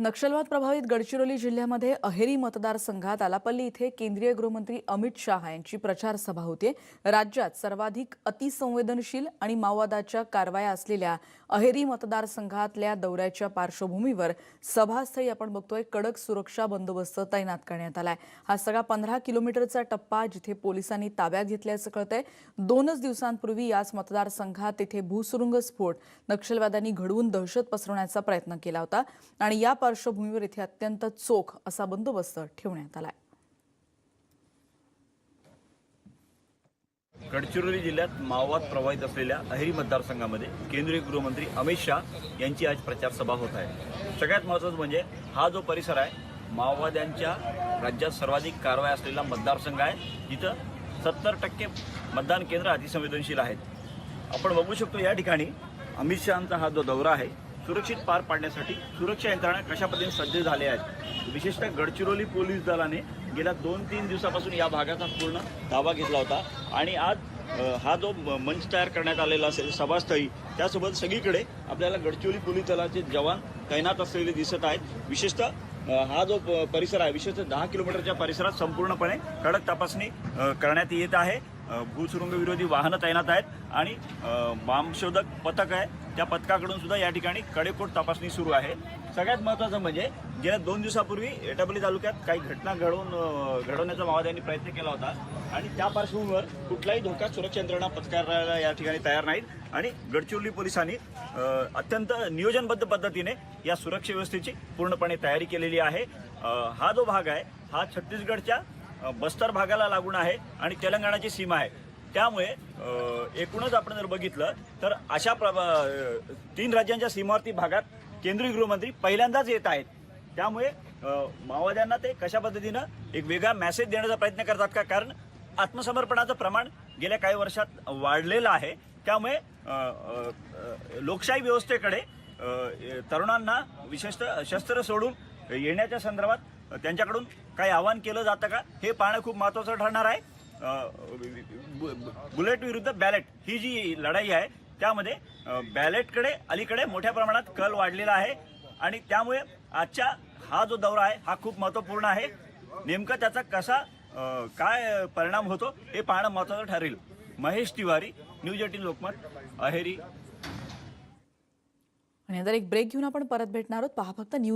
नक्षलवाद प्रभावित गडचिरोली जिल्ह्यामध्ये अहेरी मतदारसंघात आलापल्ली इथे केंद्रीय गृहमंत्री अमित शहा यांची प्रचार सभा होते. राज्यात सर्वाधिक अतिसंवेदनशील आणि माओवादाच्या कारवाया असलेल्या अहेरी मतदारसंघातल्या दौऱ्याच्या पार्श्वभूमीवर सभास्थळी आपण बघतोय कडक सुरक्षा बंदोबस्त तैनात करण्यात आलाय. हा सगळा पंधरा किलोमीटरचा टप्पा जिथे पोलिसांनी ताब्यात घेतल्याचं कळतंय. दोनच दिवसांपूर्वी याच मतदारसंघात तिथे भूसुरुंग स्फोट नक्षलवाद्यांनी घडवून दहशत पसरवण्याचा प्रयत्न केला होता आणि या पार्श्वभूमीवर इथे अत्यंत चोख असा बंदोबस्त ठेवण्यात आलाय. गडचिरोली जिल्ह्यात माओवाद प्रभावित असलेल्या अहेरी मतदारसंघामध्ये केंद्रीय गृहमंत्री अमित शाह यांची आज प्रचार सभा होत आहे. सगळ्यात महत्त्वाचं म्हणजे हा जो परिसर आहे माओवाद्यांच्या राज्यात सर्वाधिक कारवाई असलेला मतदारसंघ आहे. जिथं सत्तर टक्के मतदान केंद्र अतिसंवेदनशील आहेत. आपण बघू शकतो या ठिकाणी अमित शहाचा हा जो दौरा आहे सुरक्षित पार पाडण्यासाठी सुरक्षा यंत्रणा कशा पद्धतीने सज्ज झाले आहेत? विशेषतः गडचिरोली पोलीस दलाने गेल्या दोन तीन दिवसापासून या भागाचा पूर्ण ताबा घेतला होता. आणि आज हा जो मंच तयार करण्यात आलेला असेल सभास्थळी त्यासोबत सगळीकडे आपल्याला गडचिरोली पोलीस दलाचे जवान तैनात असलेले दिसत आहेत. विशेषतः हा जो प- परिसर आहे विशेषतः दहा किलोमीटरच्या परिसरात संपूर्णपणे कडक तपासणी करण्यात येत आहे. अ, भूसुरुंग विरोधी वाहनं तैनात आहेत आणि अ, बॉम्बशोधक पथक आहे. त्या पथकाकडून सुद्धा या ठिकाणी कडेकोट तपासणी सुरू आहे. सगळ्यात महत्त्वाचं म्हणजे गेल्या दोन दिवसापूर्वी एटापल्ली तालुक्यात काही घटना घडवून घडवण्याचा माओवाद्यांनी प्रयत्न केला होता आणि त्या पार्श्वभूमीवर कुठलाही धोका सुरक्षा यंत्रणा पत्करायला या ठिकाणी तयार नाहीत आणि गडचिरोली पोलिसांनी अत्यंत नियोजनबद्ध पद्धतीने या सुरक्षा व्यवस्थेची पूर्णपणे तयारी केलेली आहे. हा जो भाग आहे हा छत्तीसगडच्या बस्तर भागाला लागून आहे आणि तेलंगणाची सीमा आहे. त्यामुळे एकूणच आपण जर बघितलं तर अशा प्र तीन राज्यांच्या सीमावर्ती भागात केंद्रीय गृहमंत्री पहिल्यांदाच येत आहेत. त्यामुळे माओवाद्यांना ते कशा पद्धतीनं एक वेगळा मेसेज देण्याचा प्रयत्न करतात का? कारण आत्मसमर्पणाचं प्रमाण गेल्या काही वर्षात वाढलेलं आहे. त्यामुळे लोकशाही व्यवस्थेकडे तरुणांना विशेषतः शस्त्र सोडून येण्याच्या संदर्भात त्यांच्याकडून काही आवाहन केलं जातं का? हे पाहणं खूप महत्त्वाचं ठरणार आहे. बु- बुलेट विरुद्ध बॅलेट ही जी लढाई आहे त्यामध्ये बॅलेटकडे अलीकडे मोठ्या प्रमाणात कल वाढलेला आहे आणि त्यामुळे आजच्या हा जो दौरा आहे हा खूप महत्त्वपूर्ण आहे. नेमकं त्याचा कसा काय परिणाम होतो हे पाहणं महत्त्वाचं ठरेल. Mahesh Tiwari news eighteen Lokmat Aheri. आणि नंतर एक ब्रेक घेऊन आपण परत भेटणार आहोत. पहा फक्त न्यूज